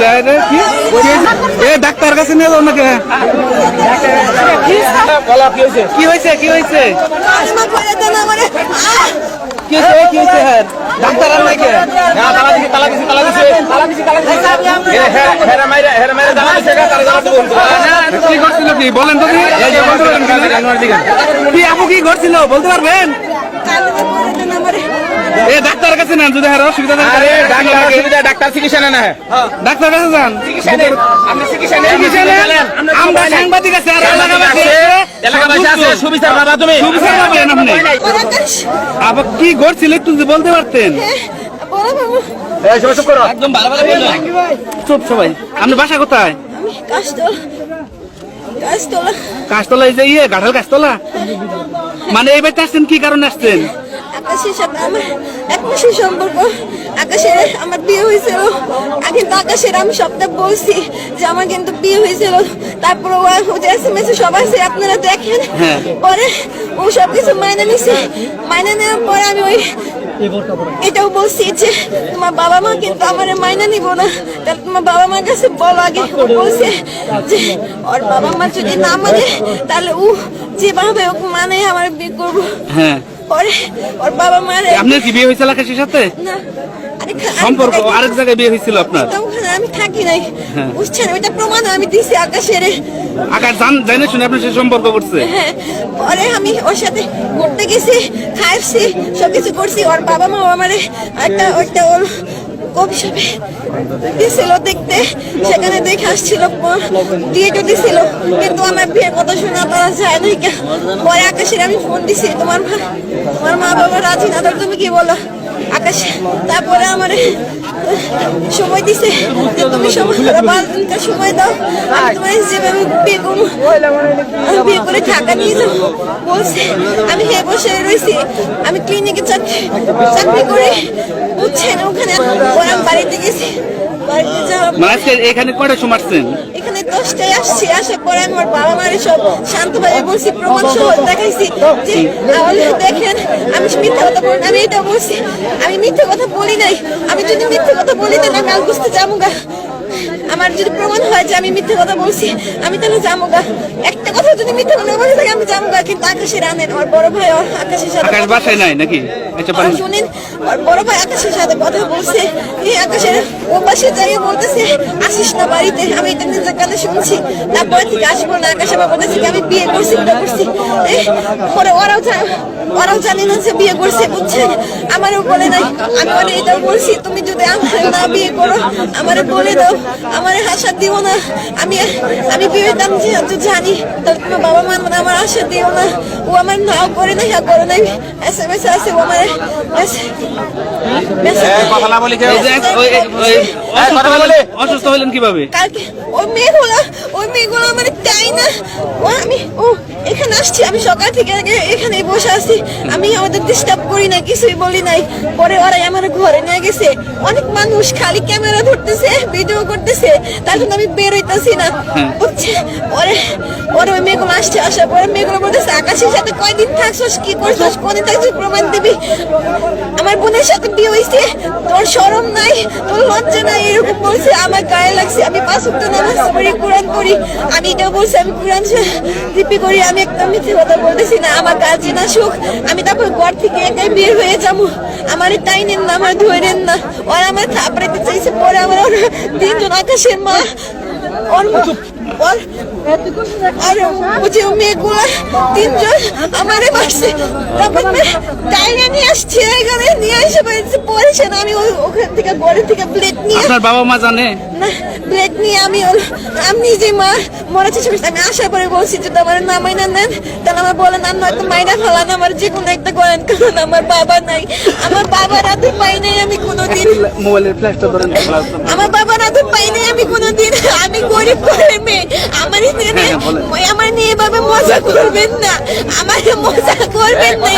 দেয় রে কি? এ ডাক্তার কাছে নিয়ে যাও নাকি? কি হয়েছে কি হয়েছে! কি হয়েছে কি হয়েছে হ্যাঁ? ডাক্তার আর নাকি? কি করছিল কি? বলেন তো কি। এই যে বলতে পারেন কি? কি আপু কি করছিল? বলতে পারবেন কালিমা করে দেন আমারে এ ডাক্তার কাছে নেন যদি আর অসুবিধা থাকে ডাক্তার চিকিৎসা নেন হ্যাঁ। ডাক্তার কাছে যান। চিকিৎসা নেন আপনি চিকিৎসা নেন। চিকিৎসা নেন। আমরা সাংবাদিক আছে আর এলাকাবাসী আছে। এলাকাবাসী আছে। সুবিচার বাবা তুমি। সুবিচার পাবেন আপনি। আবার কি ঘটছিল একটু যদি বলতে পারতেন? একদম ভালো ভালো চুপ সবাই। আপনি বাসা কোথায়? কাশতলা। কাশতলা। এই যে ইয়ে গাঠাল মানে এই বাড়িতে আসছেন কি কারণে আসছেন? আকাশের সাথে আমার এক মাসের সম্পর্ক আকাশের আমার বিয়ে হয়েছিল। কিন্তু আকাশের আমি সবটা বলছি যে আমার কিন্তু বিয়ে হয়েছিল। তারপরে ও যে এস এম এস সব আছে আপনারা দেখেন। হ্যাঁ। পরে ও সব কিছু মাইনে নিছে। মাইনে নেওয়ার পরে আমি ওই এটাও বলছি যে তোমার বাবা মা কিন্তু আমার মাইনে নিব না। তাহলে তোমার বাবা মার কাছে বলো আগে। বলছে যে ওর বাবা মা যদি না মানে তাহলে ও যেভাবে ওকে মানে আমার বিয়ে করব। হ্যাঁ। পরে ওর বাবা মারে। আপনার কি বিয়ে হয়েছিল আকাশের সাথে? না সম্পর্ক আরেক জায়গায় বিয়ে হয়েছিল আপনার? আমি থাকি নাই। হ্যাঁ। বুঝছেন ওইটা প্রমাণ আমি দিছি আকাশের। আকাশ জান জানে শুনে আপনার সে সম্পর্ক করছে? হ্যাঁ পরে আমি ওর সাথে ঘুরতে গেছি খাইছি সবকিছু করছি ওর বাবা মা আমারে একটা ওইটা ওর কবি সবে দিছিল দেখতে, সেখানে দেখে আসছিল দিয়ে দিছিল। কিন্তু আমার বিয়ের কথা শোনা তারা যায় নাই পরে আকাশের আমি ফোন দিছি, তোমার মা তোমার মা বাবা রাজি না তুমি কি বলো? আকাশ তারপরে আমার সময় দিছে যে তুমি সময় পাঁচ দিনকার সময় দাও, আমি তোমার যেভাবে বিয়ে করব বিয়ে করে ঢাকা নিয়ে যাব। বলছে, আমি হে বসে রয়েছি, আমি ক্লিনিকে চাকরি চাকরি করে বুঝছেন ওখানে। পরে বাড়িতে গেছি। বাড়িতে যাওয়া মানে আজকে এখানে কয়টার সময় আসছেন? এখানে দশটায় আসছি। আসার পরে আমি আমার বাবা মারে সব শান্তভাবে বলছি প্রমাণ সহ দেখাইছি যে তাহলে দেখেন আমি মিথ্যা কথা বলি আমি এটা বলছি আমি মিথ্যা কথা বলি নাই। আমি যদি মিথ্যা কথা বলি তাহলে আমি আল বুঝতে যাব গা। আমার যদি প্রমাণ হয় যে আমি মিথ্যা কথা বলছি আমি তাহলে যাব গা একটা কথা যদি মিথ্যা কথা বলে থাকি আমি যাব গা কিন্তু আকাশের আনেন আমার বড় ভাই আকাশের সাথে আকাশ বাসায় নাই নাকি? আচ্ছা পারেন। শুনেন আর বড় ভাই আকাশের সাথে কথা বলছে এই আকাশের ও পাশে বলতেছে আসিস না বাড়িতে। আমি এটা নিজের কানে শুনছি তারপরে থেকে আসব না আকাশে বাবা বলতেছে আমি বিয়ে করছি করছি। পরে ওরাও ওরাও জানে না যে বিয়ে করছে বুঝছেন আমারও বলে নাই। আমি মানে এটাও বলছি তুমি যদি আমার না বিয়ে করো আমারে বলে দাও আমারে হাসা দিও না। আমি আমি যেহেতু জানি তাহলে তোমার বাবা মা মানে আমার আশা দিও না। ও আমার নাও করে নাই হ্যাঁ করে নাই। এস এম এস আছে ও আমার কথা না বলি কেউ। এই যে এক- ওই- ওই- ওই এই, কথা না বলি। অসুস্থ হলেন কীভাবে? ওই মেয়েগুলো ওই মেয়েগুলো আমার চাই না? ও আমি ও এখানে আসছি। আমি সকাল থেকে এখানে বসে আছি। আমি আমাদের ডিস্টার্ব করি না কিছুই বলি নাই। পরে ওরাই আমার ঘরে নিয়ে গেছে। অনেক মানুষ খালি ক্যামেরা ধরতেছে ভিডিও করতেছে। তার জন্য আমি বের হইতাছি না। বুঝছে? পরে পরে ওই মেয়েগুলো আসছে আসার পরে মেয়েগুলো বলতেছে আকাশের সাথে কয়দিন থাকছস? কি করছস? কোনে থাকছিস? প্রমাণ দিবি? আমার বোনের সাথে বিয়ে হয়েছে তোর শরম নাই তোর লজ্জা নাই এরকম বলছে। আমার গায়ে লাগছে। আমি পাঁচ ওয়াক্ত নামাজ পড়ি কোরআন পড়ি। আমি এটা বলছি আমি কোরআন রিপি করি, আমি একদম মিথ্যে কথা বলতেছি না, আমার কাজে না সুখ। আমি তারপর ঘর থেকে একাই বের হয়ে যাব। আমার তাই নেন না, আমার ধরেন না। ওরা আমার থাপড়াইতে চাইছে, পরে আমার ওরা তিনজন আকাশের মা। ওর ওর আর ওই যে মেয়েগুলো তিনজন আমারে তারপর ডাইনে নিয়ে আসছে এখানে নিয়ে এসে আমি ওখান থেকে ঘরে থেকে ব্লেড নিয়ে আপনার বাবা মা জানে? না ব্লেড নিয়ে আমি আমি নিজে মা মরা চেষ্টা করছি আমি আসার পরে বলছি যদি আমার না মাইনা নেন। তাহলে আমার বলেন আর নয়তো মাইনা ফেলান আমার যে কোনো একটা করেন কারণ আমার বাবা নাই। আমার বাবার হাতে পাই নাই আমি কোনোদিন। মোবাইলের ফ্ল্যাশটা ধরেন। আমার বাবার হাতে পাই নাই আমি কোনোদিন। আমি গরিব করে মেয়ে। আমার নিয়ে হ্যাঁ, আমার নিয়ে এভাবে মজা করবেন না। আমার মজা করবেন না